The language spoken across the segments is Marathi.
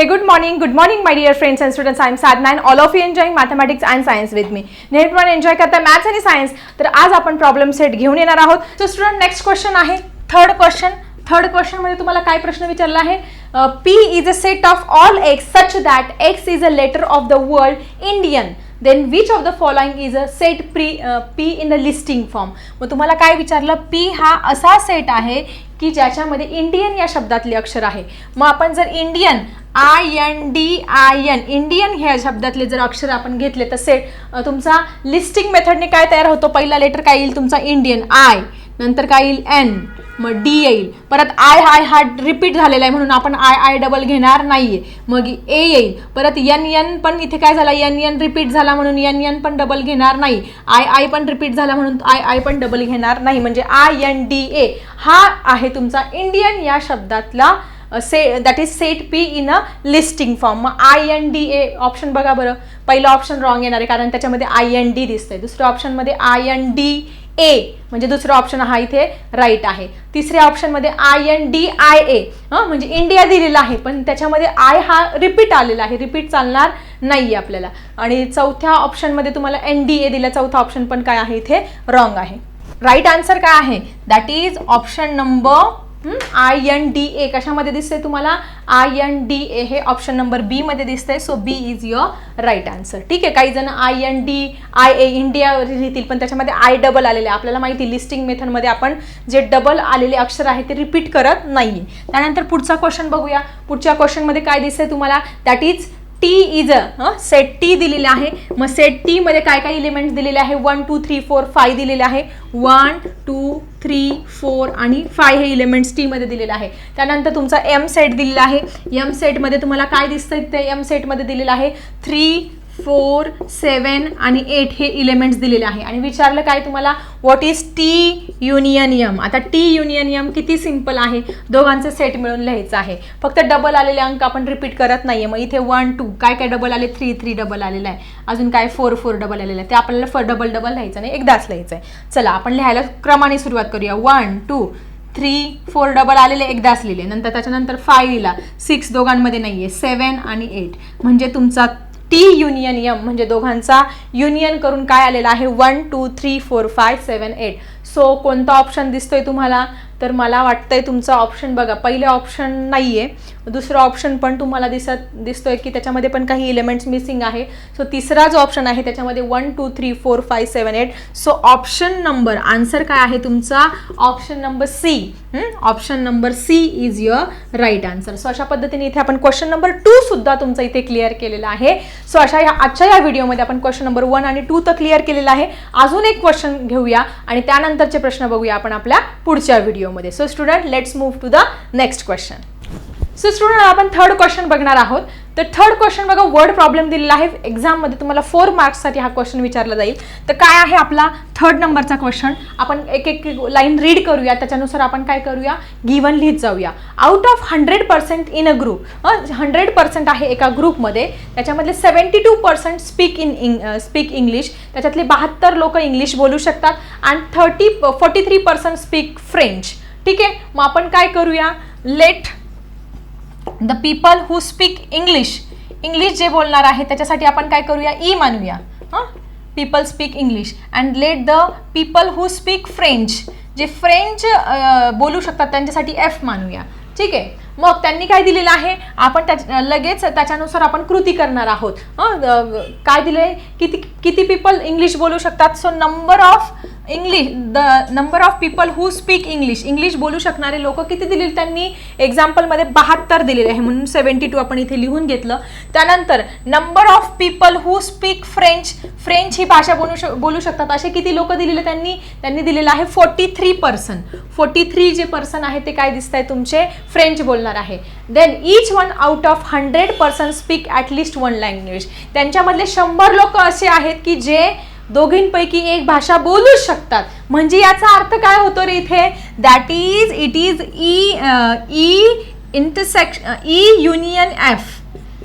Hey, good morning. Good morning, my dear friends and students. I'm Sadna and all of you enjoying mathematics and science with me. नेहमीप्रमाणे पण एन्जॉय करता मॅथ्स आणि सायन्स तर आज आपण प्रॉब्लेम सेट घेऊन येणार आहोत. तर स्टुडंट नेक्स्ट क्वेश्चन आहे. थर्ड क्वेश्चन थर्ड क्वेश्चन म्हणजे तुम्हाला काय प्रश्न विचारला आहे? P is a set of all x such that x is a letter of the world Indian then which of the following is a set pre P in a listing form मग तुम्हाला काय विचारलं? पी हा असा सेट आहे की ज्याच्यामध्ये इंडियन या शब्दातले अक्षर आहे. मग आपण जर Indian I N D I N Indian ह्या शब्दातले जर अक्षर आपण घेतले तर तुमचा लिस्टिंग मेथडने काय तयार होतो? पहिला लेटर काय येईल? तुमचा इंडियन आय नंतर काय येईल? एन मग डी येईल. परत आय आय हा रिपीट झालेला आहे म्हणून आपण आय आय डबल घेणार नाहीये. मग ए येईल. परत एन एन पण इथे काय झाला? एन एन रिपीट झाला म्हणून एन एन पण डबल घेणार नाही. आय आय पण रिपीट झाला म्हणून आय आय पण डबल घेणार नाही. म्हणजे आय एन डी ए हा आहे तुमचा इंडियन या शब्दातला say that is set P in a listing form मग I N D A option बघा बरं. पहिलं ऑप्शन रॉंग येणार आहे कारण त्याच्यामध्ये आय एन डी दिसतंय. दुसऱ्या ऑप्शनमध्ये आय एन डी ए म्हणजे दुसरा ऑप्शन हा इथे राईट आहे. तिसऱ्या ऑप्शनमध्ये I N D I A म्हणजे इंडिया दिलेला आहे पण त्याच्यामध्ये आय हा रिपीट आलेला आहे. रिपीट चालणार नाही आपल्याला. आणि चौथ्या ऑप्शनमध्ये तुम्हाला एन डी ए दिला. चौथा ऑप्शन पण काय आहे इथे? रॉंग आहे. राईट आन्सर काय आहे? That is option number I N D A कशामध्ये दिसते तुम्हाला? आय एन डी ए हे ऑप्शन नंबर बी मध्ये दिसतंय. So B is your right answer ठीक आहे? काही जण I N D I A India लिहितील पण त्याच्यामध्ये आय डबल आलेले आहे. आपल्याला माहिती लिस्टिंग मेथडमध्ये आपण जे डबल आलेले अक्षर आहे ते रिपीट करत नाही त्यानंतर पुढचा क्वेश्चन बघूया. पुढच्या क्वेश्चनमध्ये काय दिसतंय तुम्हाला? That is T is a set T दिलेले आहे. मग सेट टीमध्ये काय काय इलिमेंट्स दिलेले आहे? One two three four five दिलेले आहे. वन टू थ्री फोर आणि फाय हे इलेमेंट्स टीमध्ये दिलेलं आहे. त्यानंतर तुमचा एम सेट दिलेला आहे. एम सेटमध्ये तुम्हाला काय दिसतं ते एम सेटमध्ये दिलेलं आहे. थ्री फोर सेवन आणि एट हे इलिमेंट्स दिलेले आहे. आणि विचारलं काय तुम्हाला? व्हॉट इज टी युनियन यम आता टी युनियन यम किती सिंपल आहे? दोघांचं सेट मिळून लिहायचं आहे. फक्त डबल आलेले अंक आपण रिपीट करत नाही आहे मग इथे वन टू काय काय डबल आले? थ्री थ्री डबल आलेलं आहे. अजून काय? फोर फोर डबल आलेलं आहे. ते आपल्याला फ डबल डबल लिहायचं नाही. एकदाच लिहायचं आहे. चला आपण लिहायला क्रमाने सुरुवात करूया. One two three four double आलेले एकदाच लिहिले. नंतर त्याच्यानंतर फाय लिहिला. सिक्स दोघांमध्ये नाही आहे सेवन आणि एट म्हणजे तुमचा टी युनियन यम म्हणजे दोघांचा युनियन करून काय आलेला आहे? One two three four five seven eight so कोणता ऑप्शन दिसतोय तुम्हाला? तर मला वाटतंय तुमचा ऑप्शन बघा. पहिले ऑप्शन नाही आहे दुसरं ऑप्शन पण तुम्हाला दिसत दिसतोय की त्याच्यामध्ये पण काही इलेमेंट्स मिसिंग आहे. सो तिसरा जो ऑप्शन आहे त्याच्यामध्ये one two three four five seven eight so option number answer काय आहे तुमचा? Option number C option number C is your right answer so अशा पद्धतीने इथे आपण क्वेश्चन नंबर टू सुद्धा तुमचा इथे क्लिअर केलेला आहे. सो अशा या आजच्या या व्हिडिओमध्ये आपण क्वेश्चन नंबर वन आणि टू तर क्लिअर केलेला आहे. अजून एक क्वेश्चन घेऊया आणि त्यानंतरचे प्रश्न बघूया आपण आपल्या पुढच्या व्हिडिओमध्ये so student let's move to the next question so student आपण थर्ड क्वेश्चन बघणार आहोत. तर थर्ड क्वेश्चन बघा वर्ड प्रॉब्लेम दिलेला आहे. एक्झाममध्ये तुम्हाला फोर मार्क्ससाठी हा क्वेश्चन विचारला जाईल. तर काय आहे आपला थर्ड नंबरचा क्वेश्चन आपण एक एक लाईन रीड करूया. त्याच्यानुसार आपण काय करूया? गिवन लिहित जाऊया. Out of hundred percent in a group hundred percent आहे एका ग्रुपमध्ये त्याच्यामधले seventy two percent speak in इंग स्पीक इंग्लिश त्याच्यातले बहात्तर लोक इंग्लिश बोलू शकतात. आणि thirty forty three percent speak French ठीक आहे? मग आपण काय करूया? Let the people who speak English English जे बोलणार आहे त्याच्यासाठी आपण काय करूया? ई मानूया. हां? People speak English and let the people who speak French जे फ्रेंच बोलू शकतात त्यांच्यासाठी एफ मानूया. ठीक आहे? मग त्यांनी काय दिलेलं आहे? आपण त्या लगेच त्याच्यानुसार आपण कृती करणार आहोत. हं, काय दिलं आहे किती किती पीपल इंग्लिश बोलू शकतात? So number of English the number of people who speak English English बोलू शकणारे लोक किती दिलेले? त्यांनी एक्झाम्पलमध्ये बहात्तर दिलेले आहे. म्हणून सेवन्टी टू आपण इथे लिहून घेतलं. त्यानंतर number of people who speak French French ही भाषा बोलू शक बोलू शकतात. असे किती लोक दिलेले त्यांनी? त्यांनी दिलेलं आहे forty three person forty three जे पर्सन आहे ते काय दिसत आहे तुमचे? फ्रेंच बोलणार आहे. Then each one out of hundred person speak at least one language त्यांच्यामधले शंभर लोक असे आहेत की जे दोघींपैकी एक भाषा बोलू शकतात. म्हणजे याचा अर्थ काय होतो रे इथे? That is it is E E intersection E union F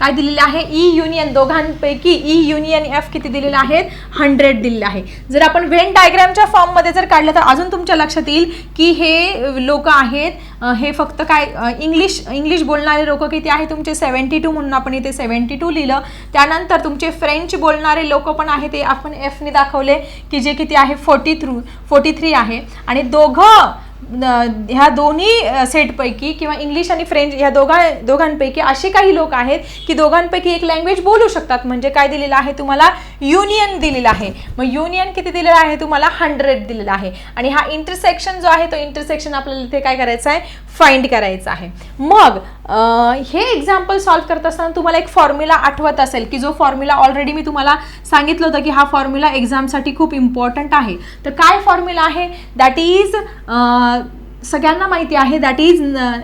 काय दिलेले आहे? E ई युनियन दोघांपैकी ई युनियन एफ किती दिलेले आहेत? हंड्रेड दिलेले आहे. जर आपण व्हेन डायग्रामच्या फॉर्ममध्ये जर काढलं तर अजून तुमच्या लक्षात येईल की हे लोक आहेत हे फक्त काय इंग्लिश इंग्लिश बोलणारे लोक किती आहे? तुमचे सेवन्टी टू म्हणून आपण इथे सेवन्टी टू लिहिलं. त्यानंतर तुमचे फ्रेंच बोलणारे लोक पण आहे ते आपण एफने दाखवले की जे किती आहे? फोर्टी थ्रू फोर्टी थ्री आहे. आणि दोघं ह्या दोन्ही सेटपैकी किंवा इंग्लिश आणि फ्रेंच ह्या दोघा दोघांपैकी असे काही लोक आहेत की दोघांपैकी एक लँग्वेज बोलू शकतात. म्हणजे काय दिलेलं आहे तुम्हाला? युनियन दिलेलं आहे. मग युनियन किती दिलेलं आहे? तुम्हाला हंड्रेड दिलेला आहे. आणि हा इंटरसेक्शन जो आहे तो इंटरसेक्शन आपल्याला इथे काय करायचं आहे? फाइंड करायचं आहे. मग हे एक्झाम्पल सॉल्व्ह करत असताना तुम्हाला एक फॉर्म्युला आठवत असेल की जो फॉर्म्युला ऑलरेडी मी तुम्हाला सांगितलं होतं की हा फॉर्म्युला एक्झामसाठी खूप इम्पॉर्टंट आहे. तर काय फॉर्म्युला आहे? दॅट इज सगळ्यांना माहिती आहे. That is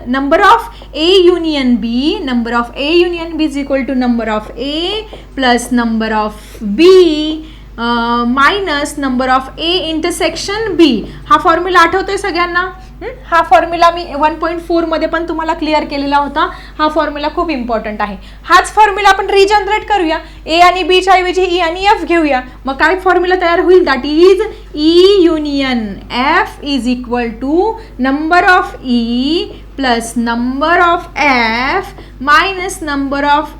number of A union B number of A union B is equal to number of A plus number of B minus number of A intersection B हा फॉर्म्युला आहे सगळ्यांना? हा? फॉर्म्युला मी वन पॉईंट फोरमध्ये पण तुम्हाला क्लिअर केलेला होता. हा फॉर्म्युला खूप इम्पॉर्टंट आहे. हाच फॉर्म्युला आपण रिजनरेट करूया. ए आणि बीच्या ऐवजी ई आणि एफ घेऊया. मग काय फॉर्म्युला तयार होईल? That is E union F is equal to number of E plus number of F minus number of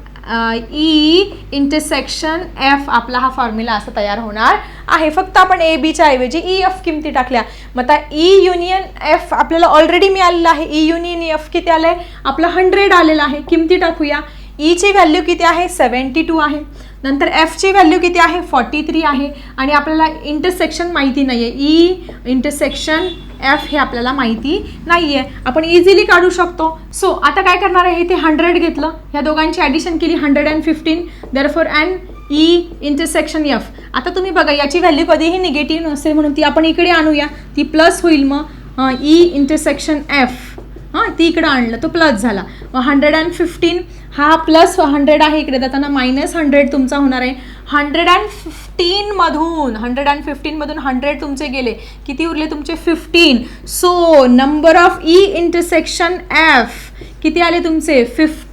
E intersection F आपला हा फॉर्म्युला असा तयार होणार. आहे. फक्त आपण ए बीच्या ऐवजी e, ई एफ किमती टाकल्या. मग आता ई युनियन एफ आपल्याला ऑलरेडी मिळालेलं आहे. ई युनियन एफ किती आलं आहे आपलं हंड्रेड आलेलं आहे. किमती टाकूया. E ईची व्हॅल्यू किती आहे? सेवन्टी टू आहे. नंतर एफची व्हॅल्यू किती आहे? फॉर्टी थ्री आहे. आणि आपल्याला इंटरसेक्शन माहिती नाही आहे ई इंटरसेक्शन एफ हे आपल्याला माहिती नाही आहे आपण इझिली काढू शकतो. सो आता काय करणार आहे? इथे हंड्रेड घेतलं. ह्या दोघांची ॲडिशन केली hundred and fifteen therefore and E intersection F आता तुम्ही बघा याची व्हॅल्यू कधीही निगेटिव्ह नसेल म्हणून ती आपण इकडे आणूया. ती प्लस होईल मग ई इंटरसेक्शन एफ हां ती इकडं आणलं तो प्लस झाला. मग हंड्रेड अँड फिफ्टीन हा प्लस हंड्रेड आहे इकडे जाताना मायनस हंड्रेड तुमचा होणार आहे. हंड्रेड अँड फिफ्टीनमधून हंड्रेड अँड फिफ्टीनमधून हंड्रेड तुमचे गेले. किती उरले तुमचे? Fifteen so number of E intersection F किती आले तुमचे?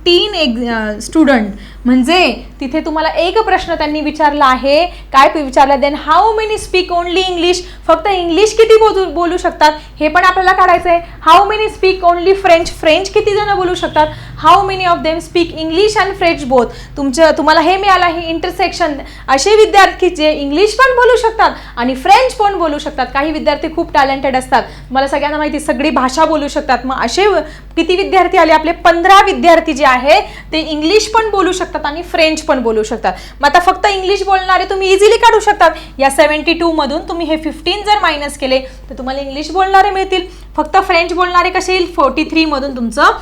तीन एक स्टुडंट म्हणजे तिथे तुम्हाला एक प्रश्न त्यांनी विचारला आहे काय विचारला? Then how many speak only English फक्त इंग्लिश किती बोलू बोलू शकतात? हे पण आपल्याला काढायचं आहे. How many speak only French French किती जण बोलू शकतात? How many of them speak English and French both तुमचं तुम्हाला हे मिळालं आहे इंटरसेक्शन असे विद्यार्थी जे इंग्लिश पण बोलू शकतात आणि फ्रेंच पण बोलू शकतात. काही विद्यार्थी खूप टॅलेंटेड असतात. मला सगळ्यांना माहिती सगळी भाषा बोलू शकतात. मग असे किती विद्यार्थी आले? आपले पंधरा विद्यार्थी जे आहेत ते इंग्लिश पण बोलू शकतात आणि फ्रेंच पण बोलू शकतात. मग आता फक्त इंग्लिश बोलणारे तुम्ही इझिली काढू शकतात. या सेवन्टी टू मधून तुम्ही हे फिफ्टीन जर मायनस केले तर तुम्हाला इंग्लिश बोलणारे मिळतील. फक्त फ्रेंच बोलणारे कसे येईल? फोर्टी थ्रीमधून तुमचं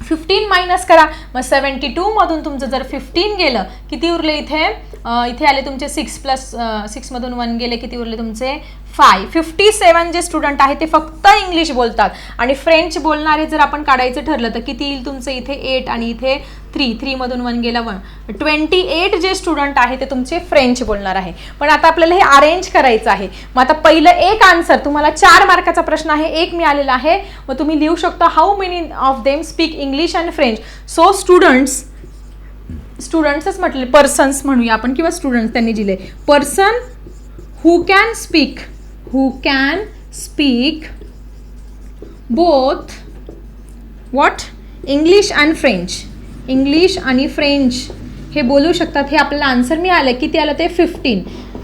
फिफ्टीन मायनस करा. मग सेवन्टी टूमधून तुमचं जर फिफ्टीन गेलं किती उरले इथे? इथे आले तुमचे सिक्स प्लस सिक्समधून वन गेले किती उरले तुमचे? Five fifty seven J student आहे ते फक्त इंग्लिश बोलतात. आणि फ्रेंच बोलणारे जर आपण काढायचं ठरलं तर किती येईल तुमचं? इथे एट आणि इथे थ्री थ्रीमधून वन गेला वन ट्वेंटी एट जे स्टुडंट आहे ते तुमचे फ्रेंच बोलणार आहे. पण आता आपल्याला हे अरेंज करायचं आहे. मग आता पहिलं एक आन्सर तुम्हाला चार मार्काचा प्रश्न आहे एक मिळालेला आहे. मग तुम्ही लिहू शकता how many of them speak English and French so students स्टुडंट्सच म्हटले पर्सन्स म्हणूया आपण किंवा स्टुडंट्स त्यांनी दिले. Person who can speak who can speak both what English and French English आणि फ्रेंच हे बोलू शकतात. हे आपल्याला आन्सर मिळालं. किती आलं? ते फिफ्टीन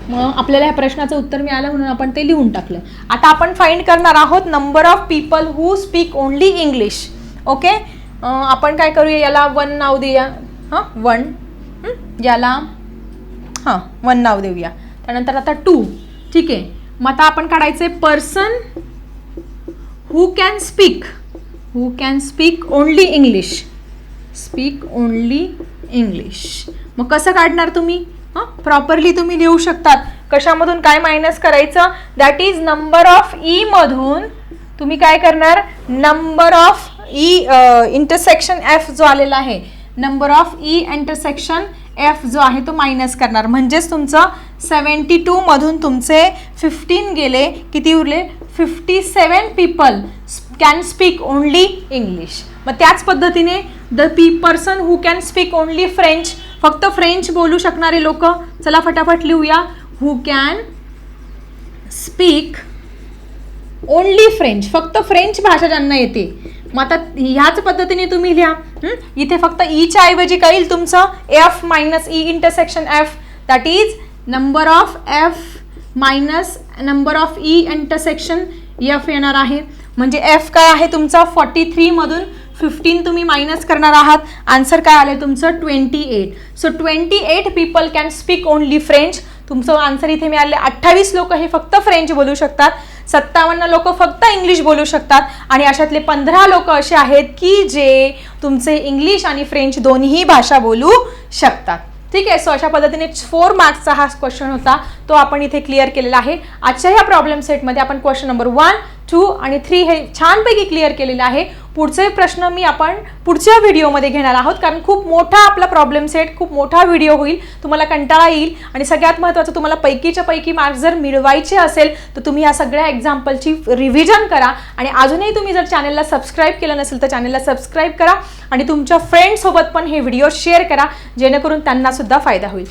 मग आपल्याला ह्या प्रश्नाचं उत्तर मिळालं म्हणून आपण ते लिहून टाकलं. आता आपण फाइंड करणार आहोत number of people who speak only English okay आपण काय करूया? याला वन नाव देऊया. हां वन. याला हां वन नाव देऊया. त्यानंतर आता टू. ठीक. आहे मग आता आपण काढायचं आहे person who can speak who can speak only English speak only English मग कसं काढणार तुम्ही? हां प्रॉपरली तुम्ही लिहू शकतात. कशामधून काय मायनस करायचं? दॅट इज नंबर ऑफ ईमधून तुम्ही काय करणार? Number of E intersection F जो आलेला आहे number of E intersection F जो आहे तो मायनस करणार. म्हणजेच तुमचं सेवन्टी टूमधून तुमचे फिफ्टीन गेले किती उरले? Fifty seven people can speak only English मग त्याच पद्धतीने the P person who can speak only French फक्त फ्रेंच बोलू शकणारे लोक चला फटाफट लिहूया. Who can speak only French फक्त फ्रेंच भाषा ज्यांना येते. मग आता ह्याच पद्धतीने तुम्ही लिहा. इथे फक्त e ईच्या ऐवजी काय येईल तुमचं. F minus E intersection F that is number of F minus number of E intersection F येणार आहे. म्हणजे एफ काय आहे तुमचा? फॉर्टी थ्रीमधून फिफ्टीन तुम्ही मायनस करणार आहात. आन्सर काय आलं तुमचं? Twenty eight so twenty eight people can speak only French तुमचं आन्सर इथे मिळाले अठ्ठावीस लोक हे फक्त फ्रेंच बोलू शकतात. सत्तावन्न लोक फक्त इंग्लिश बोलू शकतात. आणि अशातले पंधरा लोक असे आहेत की जे तुमचे इंग्लिश आणि फ्रेंच दोन्ही भाषा बोलू शकतात. ठीक आहे? सो अशा पद्धतीने फोर मार्क्सचा हा क्वेश्चन होता. तो आपण इथे क्लिअर केलेला आहे. आजच्या ह्या प्रॉब्लेम सेटमध्ये आपण क्वेश्चन नंबर वन टू आणि थ्री हे छानपैकी क्लिअर केलेलं आहे. पुढचे प्रश्न मी आपण पुढच्या व्हिडिओमध्ये घेणार आहोत कारण खूप मोठा आपला प्रॉब्लेम सेट खूप मोठा व्हिडिओ होईल तुम्हाला कंटाळा येईल आणि सगळ्यात महत्त्वाचं तुम्हाला पैकीच्या पैकी मार्क्स जर मिळवायचे असेल तर तुम्ही या सगळ्या एक्झाम्पलची रिव्हिजन करा आणि अजूनही तुम्ही जर चॅनलला सबस्क्राईब केलं नसेल तर चॅनलला सबस्क्राईब करा आणि तुमच्या फ्रेंडसोबत पण हे व्हिडिओ शेअर करा जेणेकरून त्यांनासुद्धा फायदा होईल.